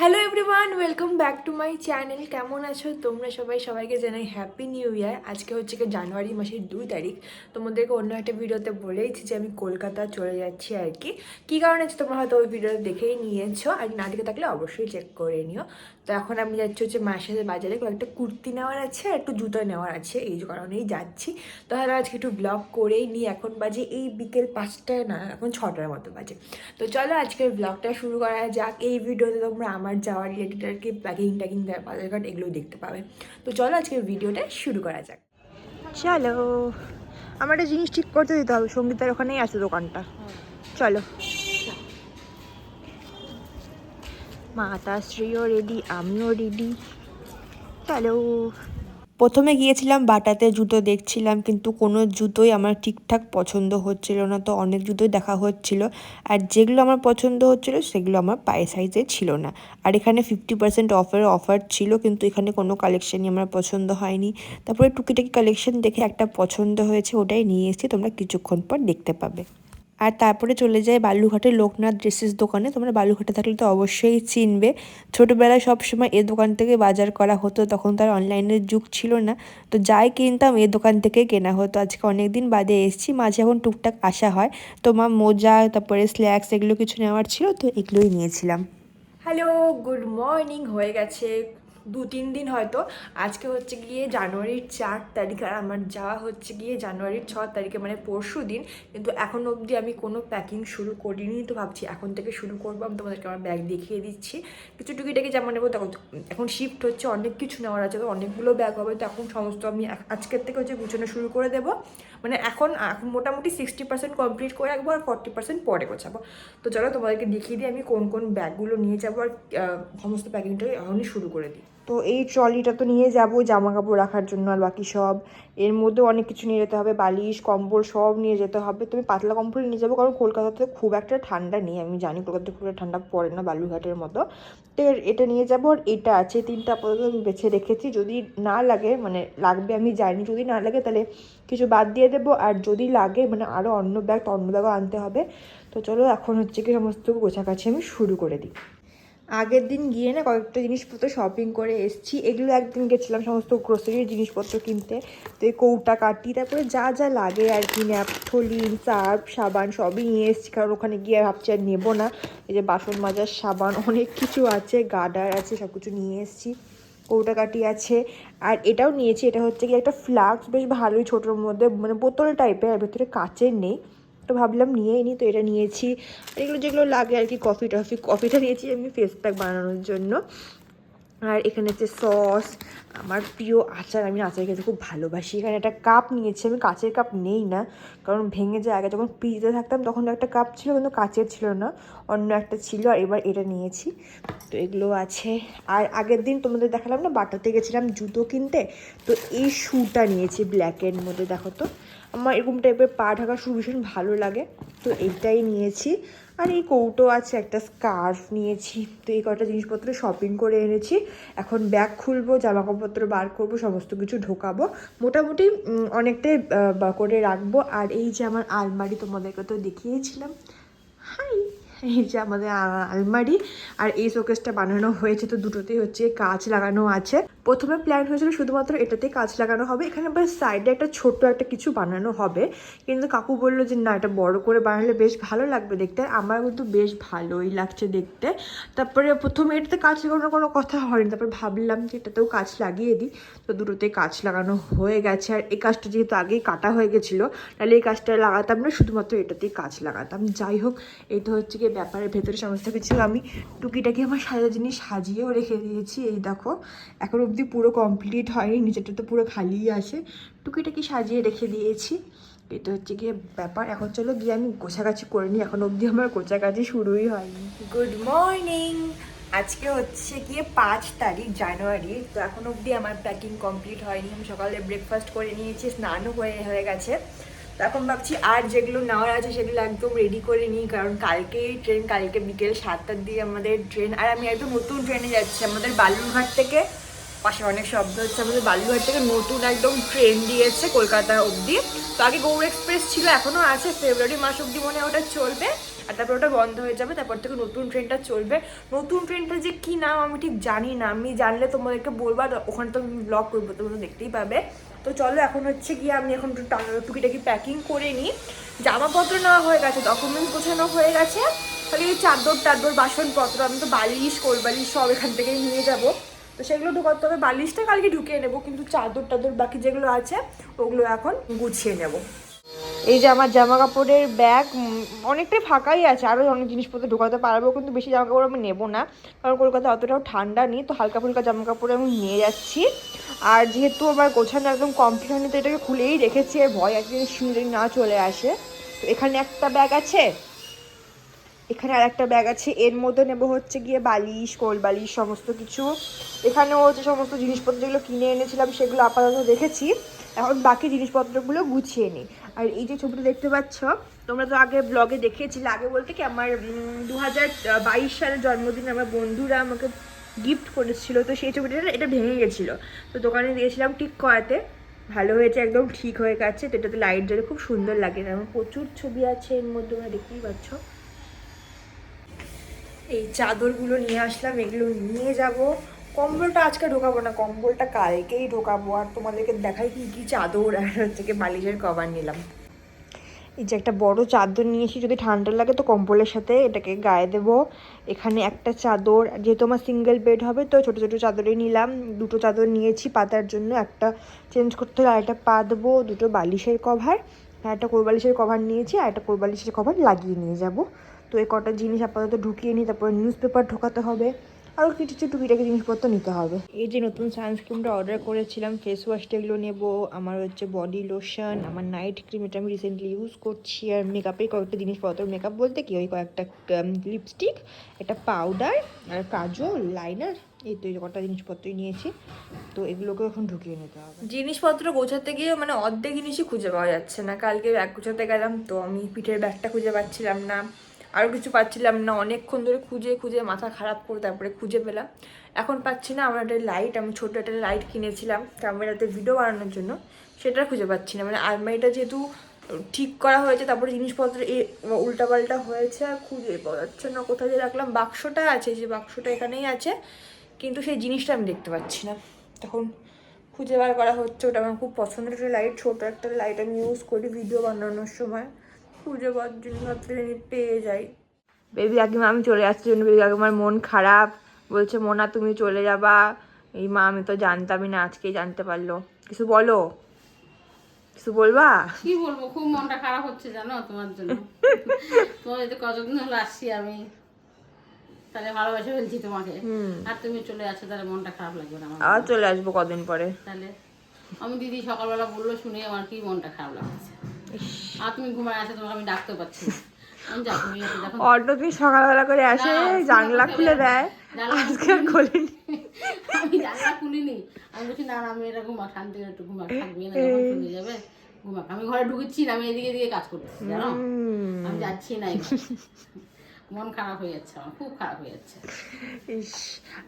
Hello everyone welcome back to my channel কেমন আছো? তোমরা সবাই সবাইকে জানাই হ্যাপি নিউ ইয়ার আজকে হচ্ছে কি জানুয়ারি মাসের দুই তারিখ। তোমাদেরকে অন্য একটা ভিডিওতে বলেইছি যে আমি কলকাতা চলে যাচ্ছি আর কি। কী কারণে তোমরা হয়তো ওই ভিডিওটা দেখেই নিয়েছো? আর না দেখে থাকলে অবশ্যই চেক করে নিও। তো এখন আমি যাচ্ছি হচ্ছে মাসের বাজারে কয়েকটা কুর্তি নেওয়ার আছে আর একটু জুতো নেওয়ার আছে, এই কারণেই যাচ্ছি। তাহলে আজকে একটু ব্লগ করেই নিই। এখন বাজে এই বিকেল পাঁচটায় না, এখন ছটার মতো বাজে। তো চলো আজকের ব্লগটা শুরু করা যাক। এই ভিডিওতে তোমরা আমার যাওয়ার রিলেটেড আর কি প্যাকিং ট্যাকিং বাজারঘাট এগুলোই দেখতে পাবে। তো চলো আজকের ভিডিওটা শুরু করা যাক। চলো, আমার একটা জিনিস ঠিক করতে দিতে হবে। সঙ্গীতার ওখানেই আছে দোকানটা। চলো। মাতাশ্রীও রেডি আমিও রেডি চলো প্রথমে গিয়েছিলাম বাটাতে, জুতো দেখছিলাম, কিন্তু কোনো জুতোই আমার ঠিকঠাক পছন্দ হচ্ছিল না, তো অনেক জুতোই দেখা হচ্ছিল। আর যেগুলো আমার পছন্দ হচ্ছিল, সেগুলো আমার পায়ে সাইজে ছিল না। আর এখানে ফিফটি পার্সেন্ট অফার অফার ছিল, কিন্তু এখানে কোনো কালেকশানই আমার পছন্দ হয়নি। তারপরে টুকিটাকি কালেকশন দেখে একটা পছন্দ হয়েছে, ওটাই নিয়ে এসেছি, তোমরা কিছুক্ষণ পর দেখতে পাবে। আর তারপরে চলে যায় বালুঘাটের লোকনাথ ড্রেসেস দোকানে। তোমরা বালুঘাটে থাকলে তো অবশ্যই চিনবে। ছোটোবেলায় সবসময় এ দোকান থেকে বাজার করা হতো, তখন তার অনলাইনের যুগ ছিল না। তো যাই কিনতাম, এ দোকান থেকে কেনা হতো। আজকে অনেক দিন বাদে এসেছি, মাঝে এখন টুকটাক আসা হয়। তো মা মোজা, তারপরে স্ল্যাক্স এগুলো কিছু নেওয়ার ছিল, তো এগুলোই নিয়েছিলাম। হ্যালো গুড মর্নিং হয়ে গেছে। দু তিন দিন হয়তো। আজকে হচ্ছে গিয়ে জানুয়ারির চার তারিখ আর আমার যাওয়া হচ্ছে গিয়ে জানুয়ারির ছ তারিখে মানে পরশু দিন। কিন্তু এখন অবধি আমি কোনো প্যাকিং শুরু করিনি তো ভাবছি এখন থেকে শুরু করব। আমি তোমাদেরকে আমার ব্যাগ দেখিয়ে দিচ্ছি। কিছু টুকিটাকি যেমন নেব তখন এখন শিফট হচ্ছে, অনেক কিছু নেওয়ার আছে, তো অনেকগুলো ব্যাগ হবে। তো এখন সমস্ত আমি আজকের থেকে হচ্ছে গুছানো শুরু করে দেবো। মানে এখন এখন মোটামুটি সিক্সটি পার্সেন্ট কমপ্লিট করে রাখব আর ফর্টি পার্সেন্ট পরে গোছাবো। তো চলো তোমাদেরকে দেখিয়ে দিই আমি কোন কোন ব্যাগগুলো নিয়ে যাব আর সমস্ত প্যাকিংটা এখনই শুরু করে দিই। তো এই ট্রলিটা তো নিয়ে যাব জামা কাপড় রাখার জন্য আর বাকি সব। এর মধ্যে অনেক কিছু নিয়ে যেতে হবে, বালিশ, কম্বল সব নিয়ে যেতে হবে। তুমি পাতলা কম্বল নিয়ে যাব, কারণ কলকাতাতে খুব একটা ঠান্ডা নেই। আমি জানি কলকাতাতে খুব একটা ঠান্ডা পড়ে না বালুঘাটের মতো। এর- এটা নিয়ে যাব আর এটা আছে, তিনটা আপাতত আমি বেছে রেখেছি। যদি না লাগে মানে লাগবে আমি জানি, যদি না লাগে তাহলে কিছু বাদ দিয়ে দেবো। আর যদি লাগে মানে আরও অন্য ব্যাগ অন্য ব্যাগও আনতে হবে। তো চলো এখন হচ্ছে কি সমস্ত গোছাকাছি আমি শুরু করে দিই। আগের দিন গিয়ে না কয়েকটা জিনিসপত্র শপিং করে এসেছি। এগুলো একদিন গেছিলাম সমস্ত গ্রোসারির জিনিসপত্র কিনতে। তো এই কৌটা কাটি, তারপরে যা যা লাগে আর কি, ন্যাপথলিন, সার্ফ, সাবান সবই নিয়ে এসেছি। কারণ ওখানে গিয়ে ভাবছি আর নেব না। এই যে বাসন মাজার সাবান, অনেক কিছু আছে গার্ডার আছে সব কিছু নিয়ে এসেছি। কৌটা কাটি আছে। আর এটাও নিয়েছি, এটা হচ্ছে কি একটা ফ্লাক্স, বেশ ভালোই ছোটোর মধ্যে মানে বোতল টাইপের আর ভেতরে কাচের নেই। তো ভাবলাম নিয়েই নিই তো এটা নিয়েছি। এগুলো যেগুলো লাগে আর কি কফি টফি কফিটা নিয়েছি আমি ফেস প্যাক বানানোর জন্য। আর এখানে হচ্ছে সস আমার প্রিয় আচার, আমি আচার খেতে খুব ভালোবাসি। এখানে একটা কাপ নিয়েছি, আমি কাচের কাপ নেই না, কারণ ভেঙে যায়। আগে যখন পিজিতে থাকতাম, তখন একটা কাপ ছিল, কিন্তু কাচের ছিল না, অন্য একটা ছিল, আর এবার এটা নিয়েছি। তো এগুলো আছে। আর আগের দিন তোমাদের দেখালাম না, বাটাতে গেছিলাম জুতো কিনতে, তো এই শ্যুটা নিয়েছি ব্ল্যাক ব্ল্যাকের মধ্যে, দেখো তো। আমার এরকম টাইপের পা ঢাকা শু ভীষণ ভালো লাগে। তো এইটাই নিয়েছি। আর এই কৌটো আছে, একটা স্কার্ফ নিয়েছি। তো এই কটা জিনিসপত্র শপিং করে এনেছি। এখন ব্যাগ খুলবো জামা কাপড় বার করব, সমস্ত কিছু ঢোকাবো। মোটামুটি অনেকটাই করে রাখব। আর এই যে আমার আলমারি তোমাদেরকে তো দেখিয়েছিলাম। হাই! এই যে আমাদের আলমারি। আর এই শোকেসটা বানানো হয়েছে। তো দুটোতেই হচ্ছে, কাঁচ লাগানো আছে। প্রথমে প্ল্যান হয়েছিল শুধুমাত্র এটাতেই কাজ লাগানো হবে। এখানে বাস সাইডে একটা ছোট্ট একটা কিছু বানানো হবে। কিন্তু কাকু বলল যে, না, এটা বড় করে বানালে বেশ ভালো লাগবে দেখতে। আমার কিন্তু বেশ ভালোই লাগছে দেখতে। তারপরে প্রথমে এটাতে কাজ লাগানোর কোনো কথা হয়নি। তারপরে ভাবলাম যে, এটাতেও কাঁচ লাগিয়ে দিই। তো দুটোতেই কাঁচ লাগানো হয়ে গেছে। আর এই কাজটা যেহেতু আগেই কাটা হয়ে গেছিল, তাহলে এই কাজটা লাগাতাম না, শুধুমাত্র এটাতেই কাজ লাগাতাম। যাই হোক, এই তো হচ্ছে গিয়ে ব্যাপারের ভেতরে সমস্ত কিছু। আমি টুকিটাকি আমার সাজা জিনিস সাজিয়েও রেখে দিয়েছি, এই দেখো। এখন অবধি পুরো কমপ্লিট হয়নি, নিচেরটা তো পুরো খালিই আছে। টুকিটাকি সাজিয়ে রেখে দিয়েছি। এটা হচ্ছে গিয়ে ব্যাপার। এখন চলো গিয়ে আমি গোছাগাছি করে নিই। এখন অবধি আমার গোছাগাছি শুরুই হয়নি। গুড মর্নিং আজকে হচ্ছে গিয়ে পাঁচ তারিখ, জানুয়ারি। তো এখন অবধি আমার প্যাকিং কমপ্লিট হয়নি। আমি সকালে ব্রেকফাস্ট করে নিয়েছি, স্নানও হয়ে হয়ে গেছে। তো এখন ভাবছি আর যেগুলো নেওয়ার আছে, সেগুলো একদম রেডি করে নিই। কারণ কালকেই ট্রেন কালকে বিকেল সাতটার দিকে আমাদের ট্রেন আর আমি একদম নতুন ট্রেনে যাচ্ছি। আমাদের বালুরঘাট থেকে পাশে অনেক শব্দ হচ্ছে, আমাদের বালুরঘাট থেকে নতুন একদম ট্রেন দিয়েছে কলকাতা অবধি। তো আগে গৌর এক্সপ্রেস ছিল, এখনও আছে ফেব্রুয়ারি মাস অবধি মনে হয় ওটা চলবে। আর তারপর ওটা বন্ধ হয়ে যাবে, তারপর থেকে নতুন ট্রেনটা চলবে। নতুন ট্রেনটা যে কি নাম আমি ঠিক জানি না, আমি জানলে তোমাদেরকে বলব, আর ওখানে তো আমি ব্লগ করব, তোমরা দেখতেই পাবে। তো চলো এখন হচ্ছে গিয়ে আমি এখন টুকিটাকি প্যাকিং করে নিই। জামাপত্র নেওয়া হয়ে গেছে ডকুমেন্টস গোছানো হয়ে গেছে। খালি চাদর টাদর বাসনপত্র, আমি তো বালিশ, কোলবালিশ সব এখান থেকে নিয়ে যাব। তো সেগুলো ঢুকাতে হবে বালিশটা কালকে ঢুকিয়ে নেব, কিন্তু চাদর টাদর বাকি যেগুলো আছে, ওগুলো এখন গুছিয়ে নেব। এই যে আমার জামা কাপড়ের ব্যাগ অনেকটাই ফাঁকাই আছে আরও অনেক জিনিসপত্র ঢোকাতে পারব, কিন্তু বেশি জামা কাপড় আমি নেব না, কারণ কলকাতা অতটাও ঠান্ডা নেই, তো হালকা ফুলকা জামা কাপড় আমি নিয়ে যাচ্ছি। আর যেহেতু আমার গোছানো একদম কমপ্লিট হয়নি, তো এটাকে খুলেই রেখেছি, আর ভয় একদিন শিউরে না চলে আসে। তো এখানে একটা ব্যাগ আছে এখানে আর একটা ব্যাগ আছে। এর মধ্যে নেব হচ্ছে গিয়ে বালিশ কোল বালিশ সমস্ত কিছু। এখানেও হচ্ছে সমস্ত জিনিসপত্র যেগুলো কিনে এনেছিলাম, সেগুলো আপাতত রেখেছি। এখন বাকি জিনিসপত্রগুলো গুছিয়ে নিই। আর এই যে ছবিটা দেখতে পাচ্ছ, তোমরা তো আগে ব্লগে দেখিয়েছিলে। আগে বলতে কি, আমার দু হাজার বাইশ সালের জন্মদিনে আমার বন্ধুরা আমাকে গিফট করেছিল। তো সেই ছবিটা এটা ভেঙে গেছিল। তো দোকানে দিয়েছিলাম ঠিক করাতে। ভালো হয়েছে, একদম ঠিক হয়ে গেছে। তো এটাতে লাইট জ্বলে খুব সুন্দর লাগে। আমার প্রচুর ছবি আছে এর মধ্যে, তোমরা দেখতেই পাচ্ছ। এই চাদরগুলো নিয়ে আসলাম, এগুলো নিয়ে যাব। কম্বলটা আজকে ঢোকাবো না, কম্বলটা কালকেই ঢোকাবো। আর তোমাদেরকে দেখাই কি কি চাদর আর হচ্ছে কি বালিশের কভার নিলাম। এই যে একটা বড় চাদর নিয়েছি যদি ঠান্ডা লাগে তো কম্বলের সাথে এটাকে গায়ে দেবো। এখানে একটা চাদর, যেহেতু আমার সিঙ্গেল বেড হবে, তো ছোটো ছোটো চাদরই নিলাম। দুটো চাদর নিয়েছি, পাতার জন্য একটা চেঞ্জ করতে হলে আরেকটা পা দেবো, দুটো বালিশের কভার। আর একটা কোরবালিশের কভার নিয়েছি, আর একটা কোরবালিশের কভার লাগিয়ে নিয়ে যাব। তো এই কটা জিনিস আপাতত ঢুকিয়ে নিই তারপর নিউজ পেপার ঢোকাতে হবে। আরও কিছু কিছু টুকিটাকি জিনিসপত্র নিতে হবে। এই যে নতুন সানস্ক্রিনটা অর্ডার করেছিলাম ফেস ওয়াশটা এগুলো নেব আমার হচ্ছে বডি লোশন আমার নাইট ক্রিম এটা আমি রিসেন্টলি ইউজ করছি আর মেকআপের কয়েকটা জিনিসপত্র মেকআপ বলতে কি? ওই কয়েকটা লিপস্টিক একটা পাউডার আর কাজল লাইনার এই তো কটা জিনিসপত্রই নিয়েছি। তো এগুলোকে এখন ঢুকিয়ে নিতে হবে। জিনিসপত্র গোছাতে গিয়ে মানে অর্ধেক জিনিসই খুঁজে পাওয়া যাচ্ছে না। কালকে ব্যাগ গোছাতে গেলাম তো আমি পিঠের ব্যাগটা খুঁজে পাচ্ছিলাম না। আরও কিছু পাচ্ছিলাম না, অনেকক্ষণ ধরে খুঁজে খুঁজে মাথা খারাপ করে তারপরে খুঁজে পেলাম। এখন পাচ্ছি না, আমার একটা লাইট আমি ছোটো একটা লাইট কিনেছিলাম ক্যামেরাতে ভিডিও বানানোর জন্য, সেটা খুঁজে পাচ্ছি না। মানে আলমারিটা যেহেতু ঠিক করা হয়েছে, তারপরে জিনিসপত্র এ, উল্টাপাল্টা হয়েছে, আর খুঁজে পাওয়া যাচ্ছে না। কোথায় যে রাখলাম, বাক্সটা আছে, যে বাক্সটা এখানেই আছে, কিন্তু সেই জিনিসটা আমি দেখতে পাচ্ছি না। তখন খুঁজে বার করা হচ্ছে, ওটা আমার খুব পছন্দের একটা লাইট ছোটো একটা লাইট আমি ইউজ করি ভিডিও বানানোর সময়। খুঁজে পাওয়ার জন্য ভাবতে জানি পেয়ে যাই। বেবি কাকিমা আমি চলে আসছি জন্য। বেবি কাকিমার মন খারাপ। বলছে মোনা তুমি চলে যাবা? এই মা আমি তো জানতামই না আজকেই জানতে পারল। কিছু বলো? কিছু বলবা? কি বলব? খুব মনটা খারাপ হচ্ছে জানো তোমার জন্য। তোমার যদি কতদিন হলো আসছি আমি তাহলে ভালোবাসে ফেলছি তোমাকে। আর তুমি চলে আসো তাহলে মনটা খারাপ লাগবে না আমার। আর চলে আসব কদিন পরে। তাহলে আমি দিদি সকালবেলা বলল শুনে আমার কি মনটা খারাপ লাগছে। আর তুমি ঘুমায় আসো তোমাকে আমি ডাকতে পারছি অটো তুই সকালবেলা করে আসে? জানলা খুলে দেয়। আজকে আর খোলেনি। আমি জানলা খুলিনি। আমি বলছি না আমি এটা ঘুমা শান্তি করে একটু ঘুমা থাকবে না চলে যাবে ঘুমাক আমি ঘরে ঢুকেছি না আমি এদিকে এদিকে কাজ করছি জানো? আমি যাচ্ছি না। মন খারাপ হয়ে যাচ্ছে আমার খুব খারাপ হয়ে যাচ্ছে। ইস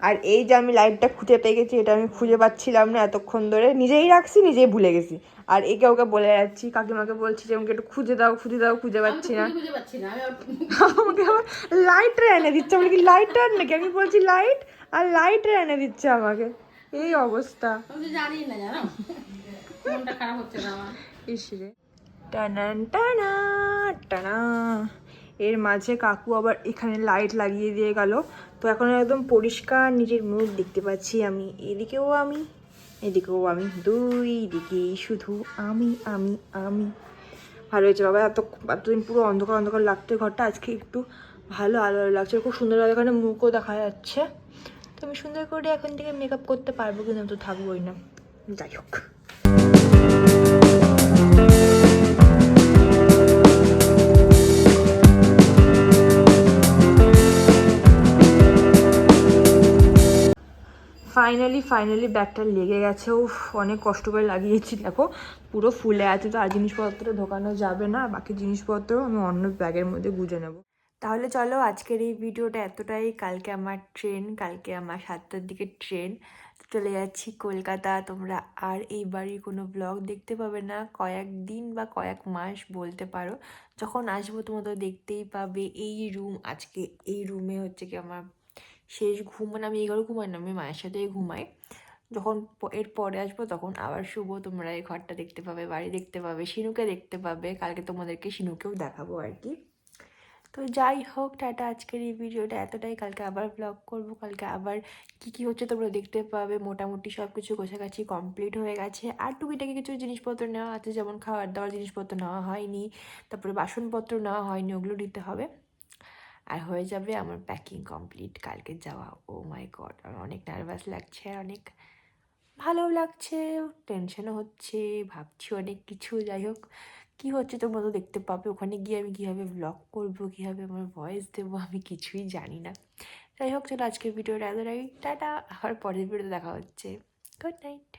আর এই যে আমি লাইটটা খুঁজে পেয়ে গেছি এটা আমি খুঁজে পাচ্ছিলাম না এতক্ষণ ধরে। নিজেই রাখছি নিজেই ভুলে গেছি। আর একে ওকে বলে যাচ্ছি কাকিমাকে বলছি যে আমাকে একটু খুঁজে দাও খুঁজে দাও খুঁজে পাচ্ছি না। আমি আমাকে আবার লাইটার এনে দিচ্ছে আমাকে কি লাইটার নাকি? আমি বলছি লাইট আর লাইটার এনে দিচ্ছে আমাকে। এই অবস্থা। আমি জানি না জানো? মনটা খারাপ হচ্ছে না আমার। ইসরে টানান টানা টানা। এর মাঝে কাকু আবার এখানে লাইট লাগিয়ে দিয়ে গেল। তো এখন একদম পরিষ্কার নিজের মুখ দেখতে পাচ্ছি আমি। এদিকেও আমি এদিকেও আমি, দুই দিকেই শুধু আমি আমি আমি। ভালো হয়েছে বাবা, এত এতদিন পুরো অন্ধকার অন্ধকার লাগতো ঘরটা। আজকে একটু ভালো আলো লাগছে, খুব সুন্দর এখানে মুখও দেখা যাচ্ছে। তো আমি সুন্দর করে এখন থেকে মেকআপ করতে পারব কিন্তু তো থাকবোই না। যাই হোক। ফাইনালি ফাইনালি ব্যাগটা লেগে গেছে। উফ, অনেক কষ্ট করে লাগিয়েছি। দেখো, পুরো ফুলে আছে তো, আর জিনিসপত্র ঢোকানো যাবে না। বাকি জিনিসপত্র আমি অন্য ব্যাগের মধ্যে গুজে নেব। তাহলে চলো, আজকের এই ভিডিওটা এতটাই। কালকে আমার ট্রেন, কালকে আমার সাতটার দিকে ট্রেন। চলে যাচ্ছি কলকাতা। তোমরা আর এই বাড়ির কোনো ব্লগ দেখতে পাবে না। কয়েক দিন বা কয়েক মাস বলতে পারো। যখন আসব, তোমরা তো দেখতেই পাবে। এই রুম আজকে এই রুমে হচ্ছে কি আমার শেষ ঘুম মানে আমি এই ঘরে ঘুমাই না, আমি মায়ের সাথেই ঘুমাই। যখন এর পরে আসব তখন আবার শুভ তোমরা এই ঘরটা দেখতে পাবে, বাড়ি দেখতে পাবে, শিনুকে দেখতে পাবে, কালকে তোমাদেরকে শিনুকেও দেখাবো আর কি। তো যাই হোক, টাটা, আজকের এই ভিডিওটা এতটাই। কালকে আবার ব্লগ করব, কালকে আবার কি কি হচ্ছে তোমরা দেখতে পাবে। মোটামুটি সব কিছু গোছাগাছি কমপ্লিট হয়ে গেছে। আর টুকিটাকি কিছু জিনিসপত্র নেওয়া আছে, যেমন খাওয়ার দাওয়ার জিনিসপত্র নেওয়া হয়নি, তারপরে বাসনপত্র নেওয়া হয়নি, ওগুলো নিতে হবে। আর হয়ে যাবে আমার প্যাকিং কমপ্লিট কালকে যাওয়া, ও মাই গড আমার অনেক নার্ভাস লাগছে আর অনেক ভালো লাগছে টেনশনও হচ্ছে, ভাবছি অনেক কিছু, যাই হোক। কী হচ্ছে তোমরা তো দেখতে পাবে, ওখানে গিয়ে আমি কীভাবে ব্লগ করব, কীভাবে আমার ভয়েস দেবো, আমি কিছুই জানি না। যাই হোক, চলো আজকের ভিডিওটা এতটাই। টাটা, আবার পরের ভিডিওতে দেখা হচ্ছে। Good night